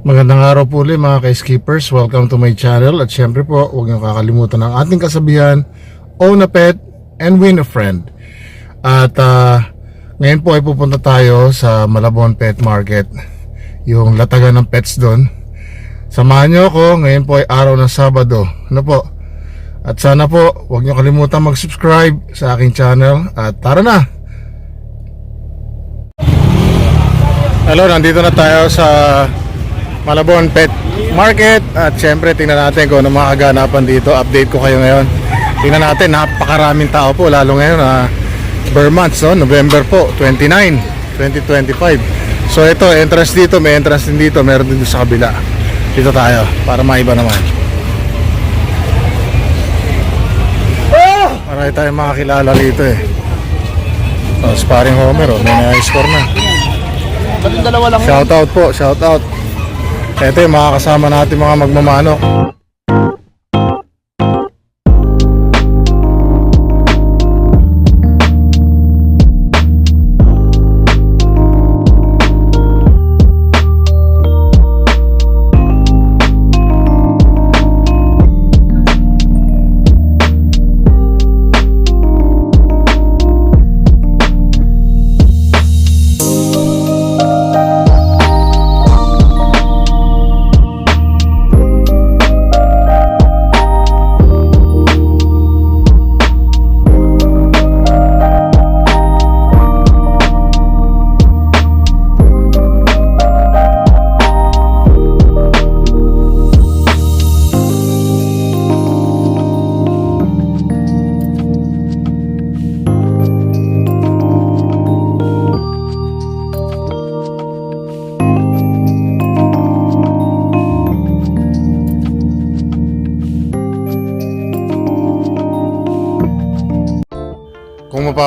Magandang araw po ulit mga ka-skippers. Welcome to my channel. At syempre po, huwag niyo kakalimutan ang ating kasabihan, own a pet and win a friend. At ah, ngayon po ay pupunta tayo sa Malabon Pet Market. Yung latagan ng pets doon. Samahan niyo ako. Ngayon po ay araw ng Sabado. Ano po? At sana po, huwag niyo kalimutan mag-subscribe sa aking channel. At tara na! Hello, nandito na tayo sa Malabon Pet Market at syempre tingnan natin kung ano mga kaganapan dito. Update ko kayo ngayon. Tingnan natin, napakaraming tao po lalo ngayon na Burr months, no? November po, 29, 2025. So ito, entrance dito, may entrance din dito, meron din sa kabila. Dito tayo, para maiba naman. Marami tayong makakilala rito eh. Oh, sparring Homer, oh. may na-score na. Shout out po, shout out. Ito yung mga kasama natin mga magmamano.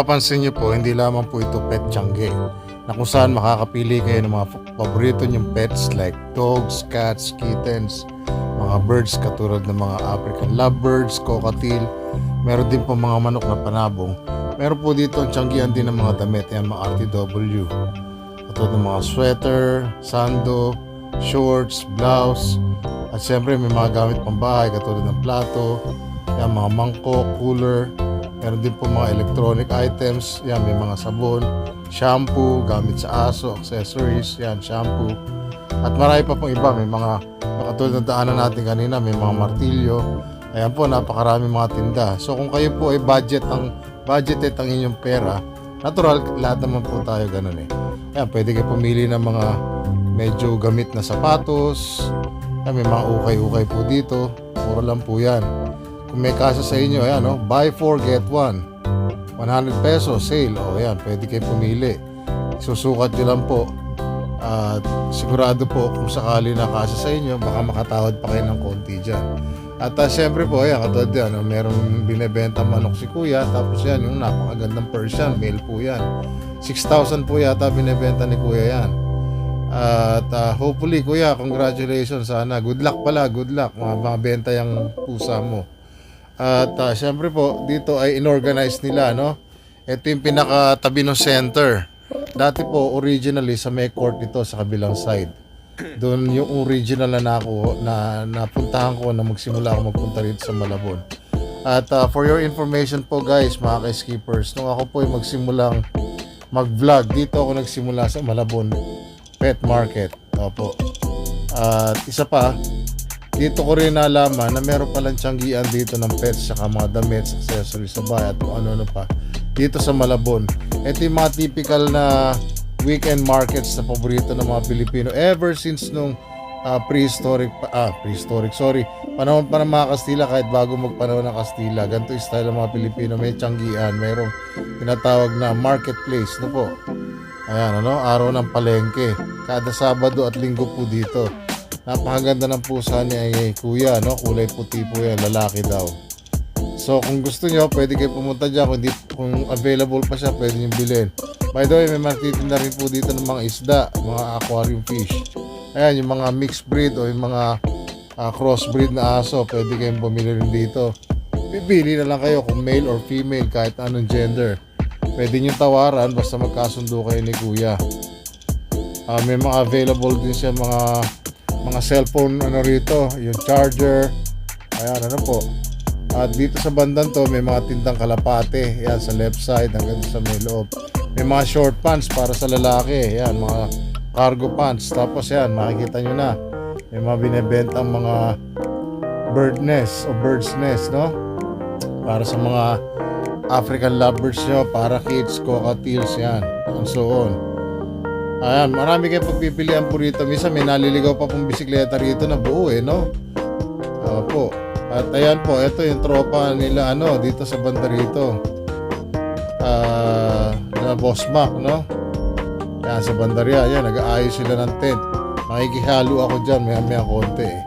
Mapapansin niyo po, hindi lamang po ito pet tiangge na kung saan makakapili kayo ng mga paborito niyong pets like dogs, cats, kittens, mga birds katulad ng mga African lovebirds, cockatiel, meron din po mga manok na panabong. Meron po dito ang tianggihan din ng mga damit, yan mga RTW. Katulad ng mga sweater, sando, shorts, blouse, at siyempre may mga gamit pang bahay katulad ng plato, yan mga mangkok, cooler, Meron din po mga electronic items. Yan, may mga sabon, shampoo, gamit sa aso, accessories, yan, shampoo. At marami pa pong iba. May mga, katulad ng daanan natin kanina, may mga martilyo. Ayan po, napakarami mga tinda. So kung kayo po ay budget ang budgeted ang inyong pera, natural, lahat naman po tayo ganun eh. Ayan, pwede kayo pumili ng mga medyo gamit na sapatos. Ayan, may mga ukay-ukay po dito. Mura lang po yan. Kung may kasa sa inyo, ayan, no? buy 4, get 1. 100 pesos, sale. O, ayan, pwede kayo pumili. Susukat nyo lang po. At sigurado po kung sakali na kasa sa inyo, baka makatawad pa kayo ng konti dyan. At uh, syempre po, ayan, katulad yan, no? meron binibenta manok si kuya, tapos yan, yung napakagandang Persian, male po yan. 6,000 po yata binibenta ni kuya yan. At uh, hopefully, kuya, congratulations sana. Good luck pala, good luck. Mga mabenta yung pusa mo. At uh, syempre po, dito ay inorganize nila, no? Ito yung pinakatabi ng center. Dati po, originally, sa may court ito sa kabilang side. Doon yung original na nako na napuntahan ko na magsimula ako magpunta rito sa Malabon. At uh, for your information po guys, mga ka-skippers, nung ako po ay magsimulang mag-vlog, dito ako nagsimula sa Malabon Pet Market. Opo. At isa pa, dito ko rin nalaman na meron palang tiyanggian dito ng pets saka mga damit, accessories sa bahay at kung ano-ano pa dito sa Malabon. Ito yung mga typical na weekend markets na paborito ng mga Pilipino. Ever since nung ah, prehistoric ah prehistoric sorry panahon pa ng mga Kastila kahit bago magpanahon ng Kastila ganito yung style ng mga Pilipino. May tiyanggian mayroong tinatawag na marketplace. No po? Ayan ano? Araw ng palengke. Kada Sabado at Linggo po dito Napakaganda ng pusa ni ay, kuya, no? Kulay puti po yan, lalaki daw. So, kung gusto nyo, pwede kayo pumunta dyan. Kung, di, kung available pa siya, pwede nyo bilhin. By the way, may matitinda rin po dito ng mga isda, mga aquarium fish. Ayan, yung mga mixed breed o yung mga ah, crossbreed na aso, pwede kayong bumili rin dito. Pipili na lang kayo kung male or female, kahit anong gender. Pwede nyo tawaran basta magkasundo kayo ni kuya. Ah, may mga available din siya mga mga cellphone ano rito, yung charger. Ayan, ano po. At dito sa bandang to, may mga tindang kalapate. Yan, sa left side hanggang sa may loob. May mga short pants para sa lalaki. Yan, mga cargo pants. Tapos yan, makikita nyo na. May mga binibentang mga bird nest o bird's nest, no? Para sa mga African lovebirds nyo, para kids, cockatiels, yan, and so on. Ayan, marami kayong pagpipilian po rito. Minsan may naliligaw pa pong bisikleta rito na buo eh, no? Opo. At ayan po, ito yung tropa nila ano, dito sa banda rito. Ah, na Boss Mac, no? Yan, sa bandarya, yan, nag-aayos sila ng tent. Makikihalo ako dyan, maya maya konti eh.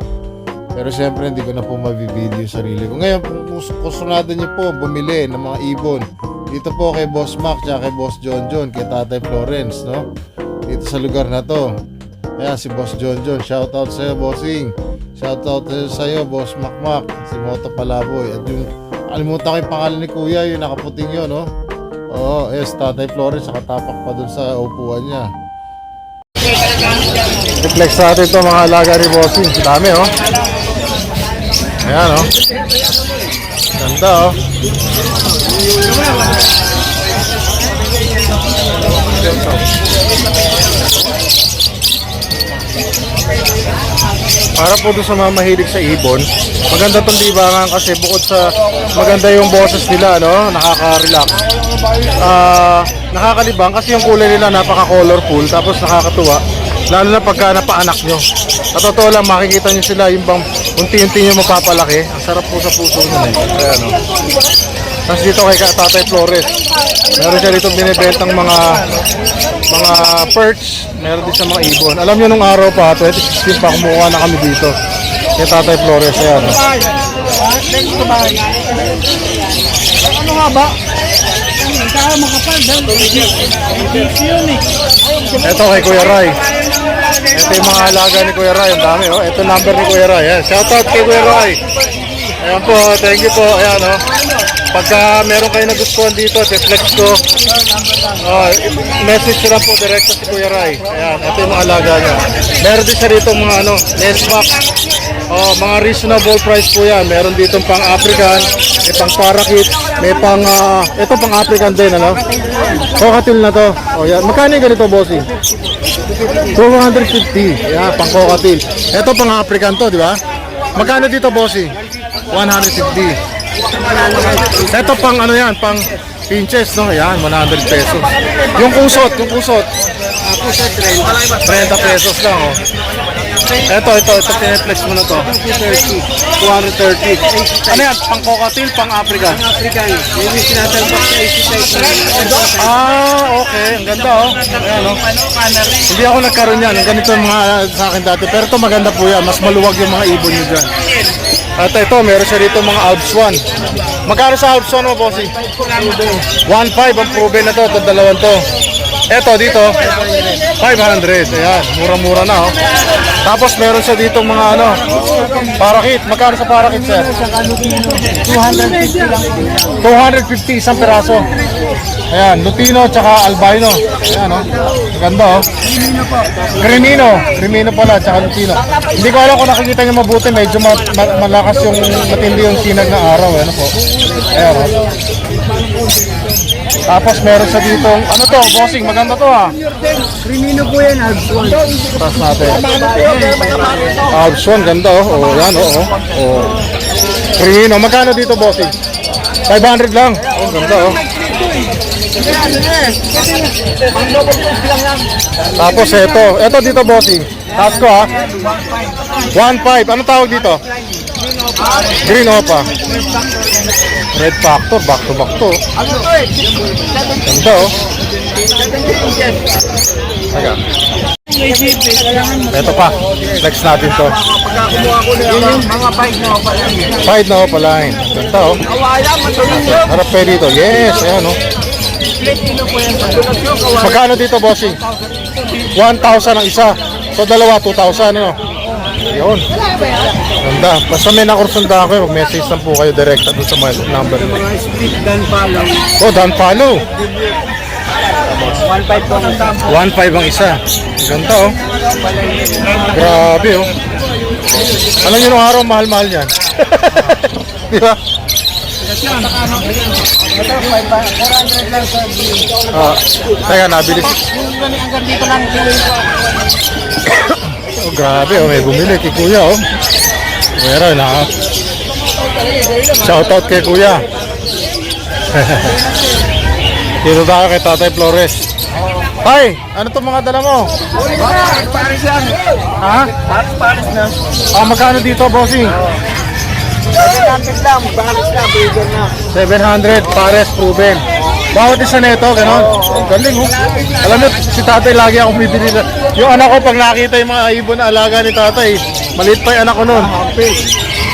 Pero syempre, hindi ko na po mabibideo yung sarili ko. Ngayon, kung kus- kusunado niyo po, bumili ng mga ibon. Dito po kay Boss Mac, tsaka kay Boss John John, kay Tatay Florence, no? Dito sa lugar na to. Kaya si Boss John John, shoutout sa'yo, bossing. Shoutout sa'yo, Boss Mac Mac, si Moto Palaboy. At yung, alimutan ko yung pangalan ni Kuya, yung nakaputing yun, no? Oo, yes, Tatay Florence, nakatapak pa dun sa upuan niya. Reflex natin ito mga alaga ni Bossing. Dami, oh. Ayan, oh. Ganda, oh. Para po doon sa mga mahilig sa ibon, maganda tong libangan kasi bukod sa maganda yung boses nila, no? Nakaka-relax. Ah, nakakalibang kasi yung kulay nila napaka-colorful tapos nakakatuwa. Lalo na pagka napaanak nyo. Sa totoo lang, makikita nyo sila yung bang unti-unti nyo mapapalaki. Ang sarap po sa puso nyo eh. Ayan, no? Tapos dito kay Ka- Tatay Flores, meron siya dito binibentang mga mga perch, meron din sa mga ibon. Alam niyo nung araw pa, 2016 pa kumuha na kami dito. Kay Tatay Flores, ayan. no? Ano nga ba? Ito kay Kuya Ray. Ito yung mga alaga ni Kuya Ray. Ang dami, oh. Ito number ni Kuya Ray. Ayan. Shoutout kay Kuya Ray. Ayan po, thank you po. Ayan, oh. Pagka meron kayo nagustuhan dito, reflex ko. Oh, message lang po direkta si Kuya Ray. Ayan, ito yung alaga niya. Meron din siya dito mga ano, nest box. Oh, mga reasonable price po yan. Meron dito pang African, may pang parakeet, may pang, ah, ito pang African din, ano? Cockatiel na to. Oh, yan. Magkano yung ganito, bossing? 250. Yan, pang cockatiel. Ito pang African to, di ba? Magkano dito, bossing? 150. Ito pang ano yan, pang pinches, no? Yan, 100 pesos. Yung kusot, yung kusot. 30 pesos lang, oh. Ito, ito, ito, pineflex mo na to. 230. Ano yan? Pang cockatiel, pang Africa? African. Yung sinasalbak sa isip Ah, okay. Ang ganda, oh. Ayan, oh. Hindi ako nagkaroon yan. Ganito yung mga sa akin dati. Pero ito maganda po yan. Mas maluwag yung mga ibon nyo dyan. At ito, meron siya dito mga Alps 1. Magkano sa Alps 1 mo, bossy? 1.5 ang proven na to. Ito, dalawang to. Ito, dito, 500. Ayan, mura-mura na, oh. Tapos meron siya dito mga ano, parakit. Magkano sa parakit, sir? 250 lang. 250 isang peraso. Ayan, Lutino tsaka albino. Ayan, oh. Maganda, oh. Crimino. Crimino pala, tsaka Lutino. Hindi ko alam kung nakikita niyo mabuti. Medyo ma- ma- malakas yung matindi yung sinag ng araw. Ano po. Ayan, oh. Tapos meron sa dito, ano to, bossing, maganda to ha. Crimino po yan, Alps 1. Tapos natin. Alps 1, ganda oh. Oh, yan oh. oh. oh. Crimino, magkano dito, bossing? 500 lang. Oh, ganda oh. Tapos ito, ito dito bossing. Taas ko ha. 1.5. Ano tawag dito? Green Opa. Red Factor, back to back to. Ganda oh. Teka. Ito pa. Flex natin to. Mga bike na ako pala. Fight na Opa line. Ganda oh. Harap kayo dito. Yes, ayan oh. Magkano dito bossing? 1,000 ang isa. So dalawa, 2,000 ano? Yun. Ganda. Basta may nakursundahan kayo, mag-message lang po kayo direkta doon sa number. Mga split gun follow. Oh, Dan Palo. 1.5 po. 1.5 ang isa. Ganda oh. Grabe oh. Alam nyo nung araw, mahal-mahal yan. Di ba? Ito, 400 lang sa Ah, teka, nabili. Yung ganun hanggang dito lang Oh, grabe oh, may bumili kay kuya oh. Meron ha. Shoutout kay kuya. Dito tayo kay Tatay Flores. Tay, ano to mga dala mo? Paris yan. Ha? Paris, Paris na. Ah, magkano dito, bossing? 700 lang, Paris na, bigger na. 700 pares proven. Bawat isa nito, gano'n. Ang galing, oh. Alam mo, si tatay lagi akong bibili na. Yung anak ko, pag nakita yung mga ibon na alaga ni tatay, maliit pa yung anak ko nun.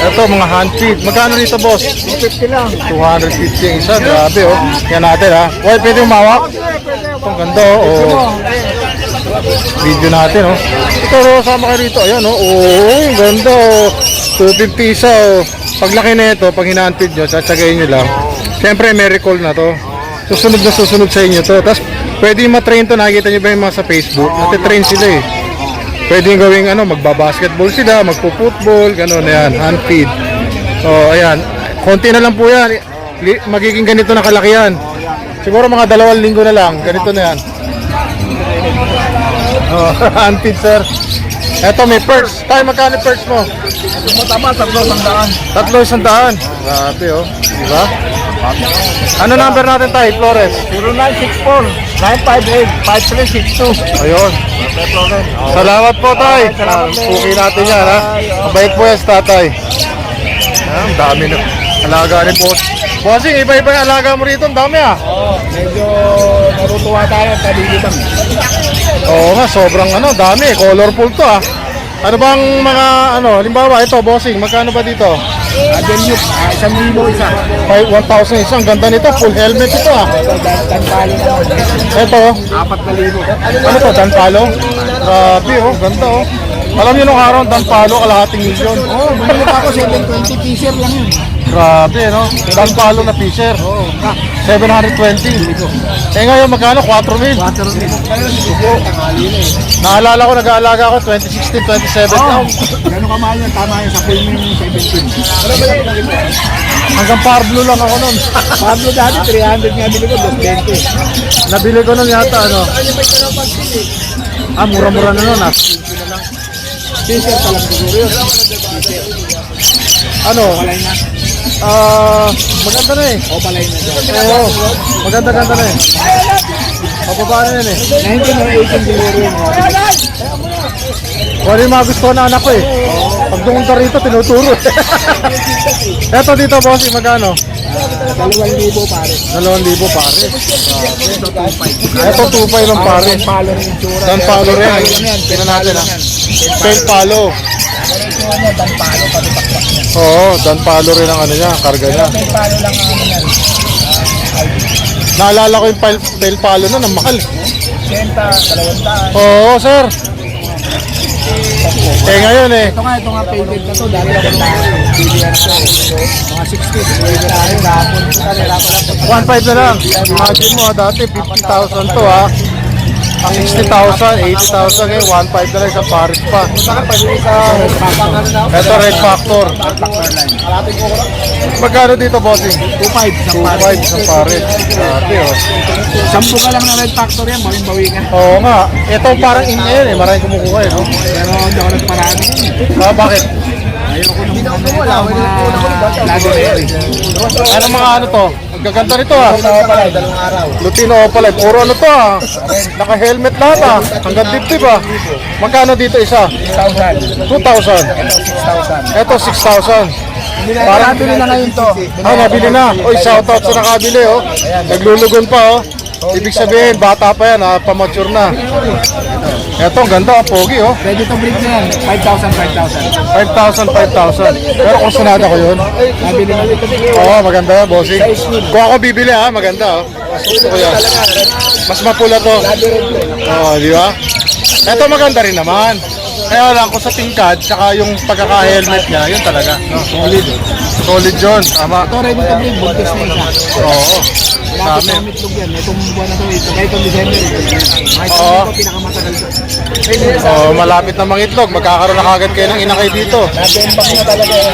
Ito, mga hand feed. Magkano nito, boss? 250 lang. 250 yung isa. Grabe, oh. Yan natin, ha. Why, pwede umawak? Ito, ang ganda, oh. Video natin, oh. Ito, oh, sama kayo rito. Ayan, oh. Oh, ang ganda, oh. 250 isa, oh. Paglaki na ito, pag hinaantid nyo, tsatsagayin nyo lang. Siyempre, may recall na to. Susunod na susunod sa inyo to. Tapos, pwede matrain to. Nakikita nyo ba yung mga sa Facebook? Natitrain sila, eh. Pwede gawing ano, magbabasketball sila, magpo-football, gano'n na yan, hand feed. Oh, ayan. Konti na lang po yan. Magiging ganito na kalaki yan. Siguro mga dalawang linggo na lang, ganito na yan. Oh, hand feed, sir. Eto, may perks. Tayo, magkano perks mo? Mo tama, tatlo sandaan. Tatlo isang daan. Grabe, oh. Di ba? Ano number natin tayo, Flores? 0964-958-5362. Ayun. Salamat po, tay. Puki natin yan, ha. Mabait po yan tatay. Ah, Ang dami na. Alaga ni boss. Bossing, iba-iba yung alaga mo rito. Ang dami, ah. Oo, medyo narutuwa tayo at kalilibang. Oo nga, sobrang ano, dami. Colorful to, ah. Ano bang mga, ano, halimbawa, ito, bossing, magkano ba dito? Adelio, ah, isang libo isa. 5 1,000 isa. Ang ganda nito. Full helmet ito, ah. Danpalo naman. Ito, Apat na libo. ano to, Danpalo? Grabe, oh. Ganda, oh. Alam niyo nung araw, Danpalo, kalahating milyon. Oo, oh, bumili pa ako 720 t-shirt lang yun. Grabe, no? Danpalo na Fisher. Oo, ah, 720. Eh ngayon, magkano? 4 mil. 4 libo. Suko, tangali na eh. Naalala ko, nag-aalaga ako 2016, 27 Oo, now. gano'n kamahal tama yun sa full minimum 17. Hanggang Parblo lang ako nun. Pablo dati, 300 nga bili ko, 220. Nabili ko nun yata, ano. Ah, mura-mura na nun, ah. Pa lang siguro yun. Ano? Palay na. Ah, maganda na eh. O, palay na dyan. Oo, maganda-ganda na eh. Pababa na yun eh. 19 or 18 siguro yun. Wala yung mga gusto na anak ko eh. Pag ka rito, tinuturo. Eto dito, boss, magkano? Dalawang libo pare. 2,000 pare. Ito, 2.5. Ito, 2,500 lang pare. Palo rin. Dan palo rin. Tingnan natin ha. Pen palo. Pero yung niya, dan palo, pati pakpak niya. Oo, dan palo rin ang ano niya, karga niya. Pen palo lang ang ano yan. Naalala ko yung pal, palo na, ang mahal. 80, 200. Oo, sir. Eh ngayon eh, Ito nga, ito nga painted na to. Dati ako na BDR ko. Mga 60. Siguro tayo. Rapon. Kanila ko lang. 1.5 na lang. Imagine mo, dati 50,000 to ha. Ang 60,000, 80,000 ngayon, 1.5 na lang sa Paris pa. Na ako. Ito, Red Factor. Magkano dito, bossing? 2.5 sa 2.5 sa Paris. Grabe oh. Sampu ka lang na red factor yan, mawing bawi ka. Oo nga. Ito parang in ngayon eh, maraming kumukuha eh, no? Pero hindi ako nagparami. Ah, bakit? Ayoko nung ano ito, mga lado rin. Ano mga ano to? Gaganda nito ah. Dalawang araw. Lutino Opaline. Puro ano to ah. Naka-helmet lahat ah. Hanggang dibdib ah. Magkano dito isa? 1,000. 2,000. Ito, 6,000. Ito 6,000. Parang bili na ngayon to. Ah, nabili na. Oy, shoutout sa nakabili oh. Naglulugon pa oh. Ibig sabihin, bata pa yan ah. Pamature na. Ito, ang ganda ah. Pogi oh. Ready to breed na yan. 5,000, 5,000. 5,000, 5,000. Pero kung sanada ko yun. Nabili na ito. Oo, maganda yan, bossing. Kung ako bibili ha, maganda oh. Mas gusto ko yan. Mas mapula to. Oo, di ba? Ito maganda rin naman. Kaya lang, kung sa tingkad, tsaka yung pagkaka-helmet niya, yun talaga. No? Solid. Solid yun. Tama. Ito ready to breed, buntis na isa. Oo. Lapit Dami. na mitlog yan. Itong buwan na to, ito, kahit itong December. Kahit Oo. ito, pinakamatagal to. Oh, malapit na mangitlog. Magkakaroon na kagad kayo ng inakay dito. Nabembak na talaga eh.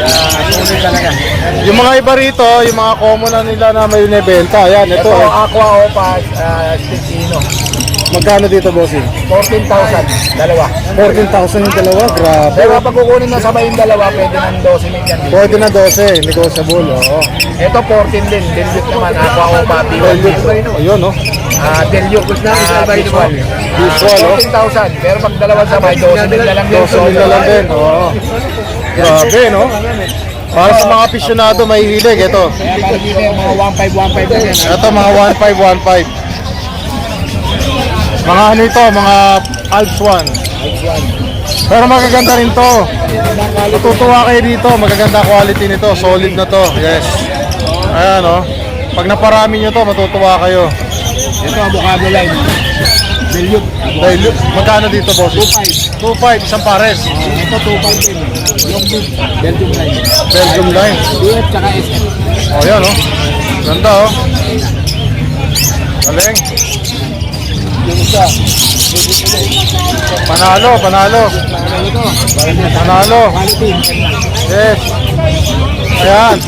Ah, sulit talaga. Yung mga iba rito, yung mga common na nila na may nebenta. Ayan, ito. Ito, oh. Aqua Opas, uh, Sticino. Magkano dito, bossing? 14,000, dalawa. 14,000 yung dalawa. Grabe. Pero kapag kukunin na sabay yung dalawa, pwede ng 12 mil yan. Pwede na 12. Negotiable. Oo. Ito 14 din, Delute naman, Aqua Opa, B1. Ayun, no? Ah, Delute na uh, visual. Visual, oh. 14,000, pero pag dalawa sabay, 12 mil na lang din. 12 na lang din. Oo. Grabe, no? Para sa mga aficionado, may hilig. Ito. Kaya dito yung mga 1,515 na yan. Ito, mga 1515. Mga ano ito, mga Alps 1. Pero magaganda rin to. Matutuwa kayo dito. Magaganda quality nito. Solid na to. Yes. Ayan, no? Pag naparami nyo to, matutuwa kayo. Ito, avocado line. Delute. Dahil, magkano dito, boss? 2,500. 2.5, isang pares. Ito 2,500 din. Yung big, Belgium line. Belgium line. DF tsaka SF. O, yan, oh. Ganda, oh. Galing. Yung isa, Panalo, panalo. Panalo. Yes. Ayan.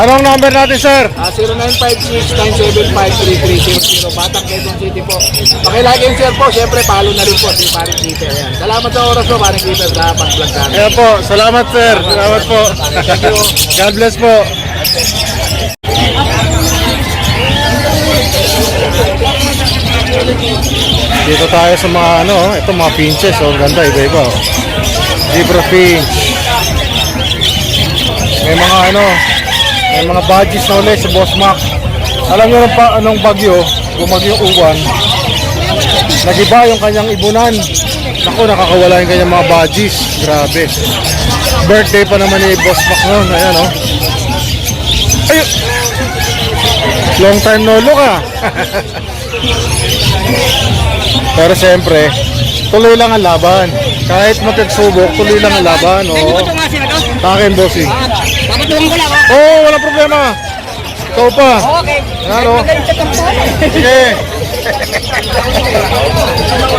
Anong number natin, sir? Ah, 0956-975-3300 Batang Quezon City po. Pakilagi yung share po. Siyempre, follow na rin po si Paring Peter. Ayan. Salamat sa oras po, Paring Peter, sa pag-vlog namin. Ayan po. Salamat, sir. Salamat po. God bless po. Dito tayo sa mga ano, ito mga pinches, oh, ganda, iba-iba. Oh. Zebra finch. May mga ano, may mga badges na ulit si Boss Mac. Alam niyo nung pa, anong bagyo, bumagyong uwan, nagiba yung kanyang ibunan. Naku, nakakawala yung kanyang mga badges. Grabe. Birthday pa naman ni Boss Mac noon. Ayan, oh. Ayun! Long time no look, ah. Pero siyempre, tuloy lang ang laban. Kahit matigsubok, tuloy lang ang laban. Oo. Sa akin, bossing. Papatulang ko lang. Oo, oh, wala problema. Ikaw pa. Okay. Tampo. Sige.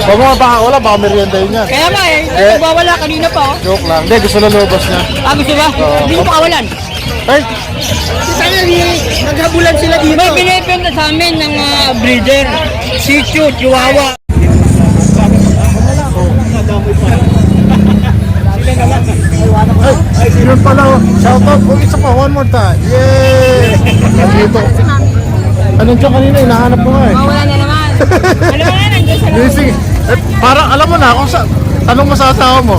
Huwag mo baka wala, baka merienda yun yan. Kaya nga eh. Eh. Nagwawala kanina pa oh. Joke lang. Hindi, gusto na lubos niya. Ah, gusto ba? Hindi ko pakawalan. Ay, Sana naghabulan sila dito. May binibenta sa amin ng mga breeder. Tzu, Chihuahua. Ay, yun pala. Shout out po isa pa, one more time. Yay! Nandito. Anong dyan kanina, hinahanap ko nga eh. Mawala na naman. Ano ba nga, nandiyan sa sige. Eh, para alam mo na kung sa... Tanong mo sa asawa mo.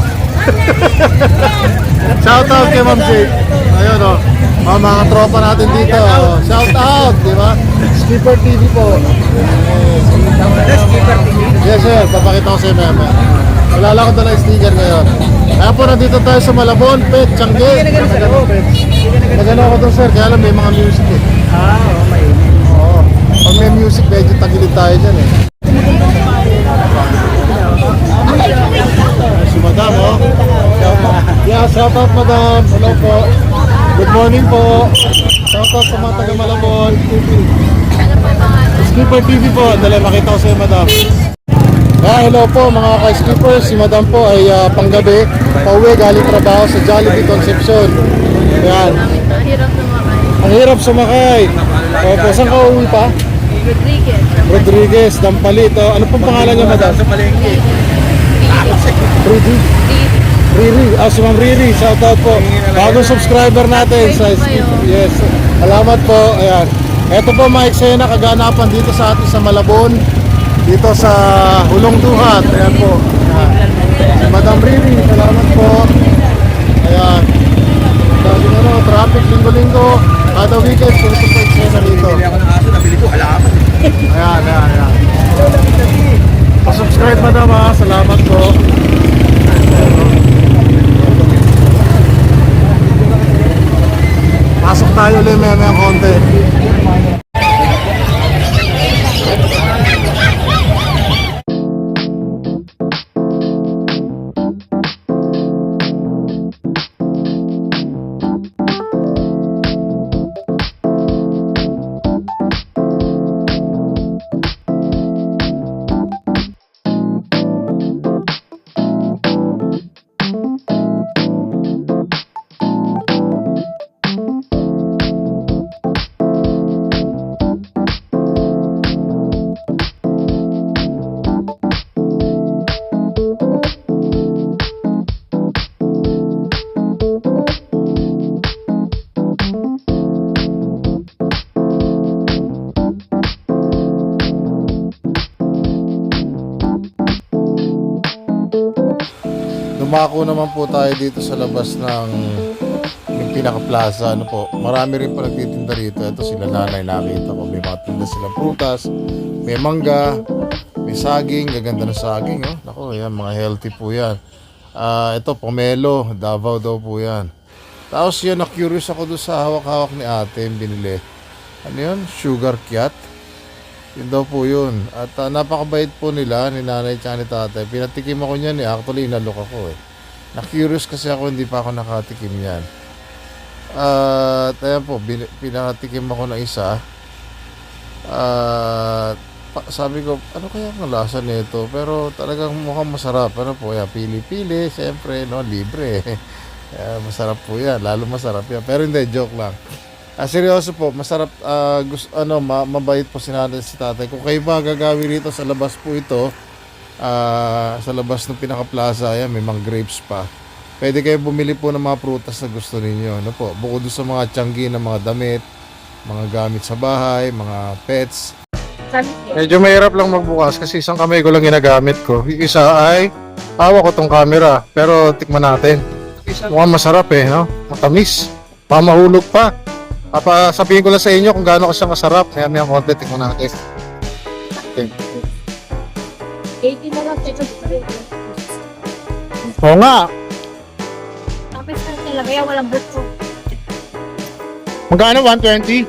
Shout out kay Ma'am Jake. Ayun o. Oh. Mga, mga tropa natin dito. Shout out, di ba? Skipper TV po. Yes sir, papakita ko sa iyo maya maya. Wala lang dala sticker ngayon. Kaya po nandito tayo sa Malabon, Pet, Changi. Nagano ako doon sir, kaya lang may mga music eh. Ah, oh, may Oo. Pag may music, medyo tagilid tayo dyan eh. Si Madam, oh. Yeah, shout out Madam. Hello po. Good morning po. Shout out sa mga taga Malabon. Skipper TV po. Dali, makita ko sa iyo, Madam. Ah, hello po mga ka-skipper. Si Madam po ay ah, panggabi. Pauwi galing trabaho sa Jollibee Concepcion. Ayan. Hirap sumakay. Ang hirap sumakay. Opo, saan ka uwi pa? Rodriguez. Rodriguez, Dampalit. Oh, ano pong pangalan niya, madam? sa palengke. Riri. Riri. Ah, si Ma'am Riri. Shout out po. Bagong subscriber natin sa Yes. Salamat po. Ayan. Ito po mga eksena kaganapan dito sa atin sa Malabon. Dito sa Hulong Duhat. Ayan po. Ayan. Madam Riri. Salamat po. Ayan. Dami ano, traffic linggo-linggo. Kada weekend, puro po eksena dito. Bili ako ng aso, nabili ko halaman. Ayan, ayan, ayan. Pa-subscribe madam ha. Salamat po. Pasok tayo ulit may may konti. Dumako naman po tayo dito sa labas ng yung pinaka-plaza. Ano po, marami rin pa nagtitinda rito. Ito sila nanay nakita ko. May mga tinda silang prutas, may mangga, may saging, gaganda ng saging. Oh. Nako, yan, mga healthy po yan. Ah, ito, pomelo, Davao daw po yan. Tapos yun, na-curious ako doon sa hawak-hawak ni ate yung binili. Ano yun? Sugar Kiat. Yun daw po yun. At ah, napakabait po nila ni nanay at ni tatay. Pinatikim ako niyan eh. Actually, inalok ako eh. Na-curious kasi ako, hindi pa ako nakatikim yan. At ayan po, pinatikim ako ng isa. At pa- sabi ko, ano kaya ang lasa nito? Pero talagang mukhang masarap. Ano po yan? Pili-pili, syempre, no? Libre. Kaya masarap po yan. Lalo masarap yan. Pero hindi, joke lang. Ah, seryoso po, masarap, ah, gus- ano, ma- mabait po si si tatay. Kung kayo ba gagawin rito sa labas po ito, ah, sa labas ng pinaka-plaza, ayan, may mga grapes pa. Pwede kayo bumili po ng mga prutas na gusto ninyo. Ano po, bukod doon sa mga tiyanggi na mga damit, mga gamit sa bahay, mga pets. Medyo mahirap lang magbukas kasi isang kamay ko lang ginagamit ko. Yung isa ay hawak ko tong camera, pero tikman natin. Mukhang masarap eh, no? Matamis. Pamahulog pa. Papa, sabihin ko lang sa inyo kung gaano ko siya kasarap. Kaya may konti, tikman natin. Okay. 80 na lang check Oo nga. Tapos na talaga yan, walang buto. Magkano? 120?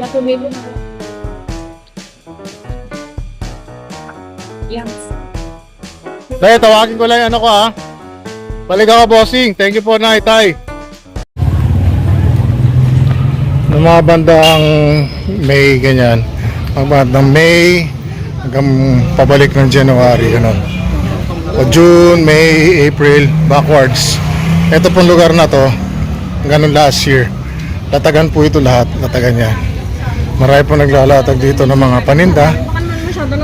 Yan, tumili na. Yan. Dahil tawagin ko lang yung ano ko ha. Balik ako bossing. Thank you po na itay. Ng mga bandang May ganyan. Mga bandang May hanggang pabalik ng January ganun. O June, May, April, backwards. Ito pong lugar na to, ganun last year. Latagan po ito lahat, latagan yan. Marami po naglalatag dito ng mga paninda.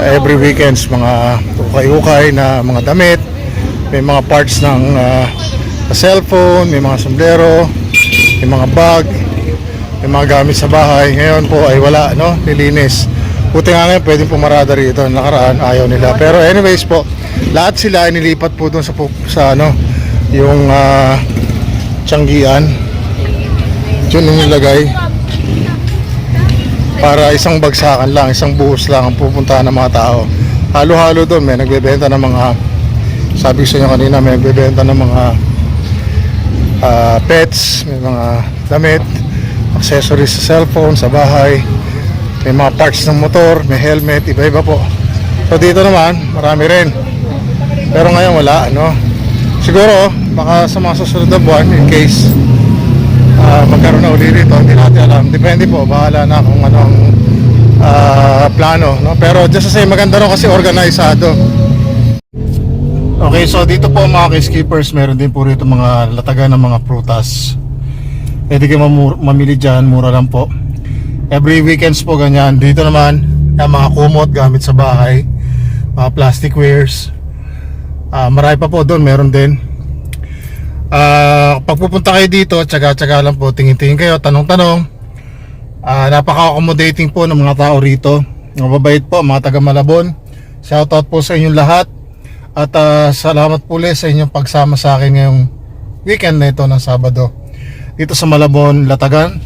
Every weekends, mga ukay-ukay na mga damit. May mga parts ng ah, cellphone, may mga sombrero, may mga bag, may mga gamit sa bahay. Ngayon po ay wala, no? Nilinis. Buti nga ngayon, pwedeng pumarada rito. Nakaraan, ayaw nila. Pero anyways po, lahat sila ay nilipat po doon sa, sa ano, yung ah, Tianggian. Yun yung nilagay para isang bagsakan lang, isang buhos lang ang pupuntahan ng mga tao. Halo-halo doon, may nagbebenta ng mga sabi sa inyo kanina, may nagbebenta ng mga ah, pets, may mga damit, accessories sa cellphone, sa bahay, may mga parts ng motor, may helmet, iba-iba po. So dito naman, marami rin. Pero ngayon wala, ano. Siguro, baka sa mga susunod na buwan, in case ah, magkaroon na uli rito, hindi natin alam. Depende po, bahala na kung anong ah, plano. No? Pero just to say, maganda rin kasi organisado. Okay, so dito po mga skippers meron din po rito mga latagan ng mga prutas. Pwede kayo mamili dyan, mura lang po. Every weekends po ganyan. Dito naman, yung mga kumot gamit sa bahay, mga plastic wares. Ah, marami pa po doon, meron din. Ah, pag pupunta kayo dito, tsaga-tsaga lang po, tingin-tingin kayo, tanong-tanong. Ah, napaka-accommodating po ng mga tao rito. Mababait po, mga taga Malabon. Shoutout po sa inyong lahat. At ah, salamat po ulit sa inyong pagsama sa akin ngayong weekend na ito ng Sabado. Dito sa Malabon, Latagan.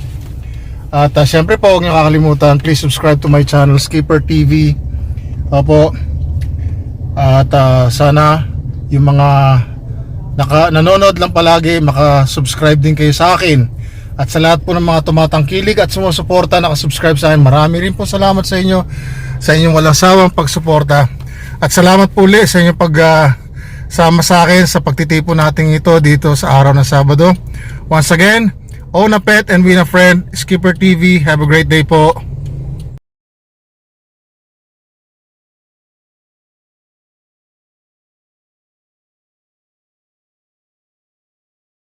At ah, syempre po, huwag niyo kakalimutan, please subscribe to my channel, Skipper TV. Opo. At ah, sana yung mga naka, nanonood lang palagi, maka-subscribe din kayo sa akin. At sa lahat po ng mga tumatangkilig at sumusuporta, nakasubscribe sa akin, marami rin po salamat sa inyo sa inyong walang sawang pagsuporta. At salamat po ulit sa inyong pag ah, sama sa akin sa pagtitipon natin ito dito sa araw ng Sabado. Once again, own a pet and win a friend. Skipper TV, have a great day po.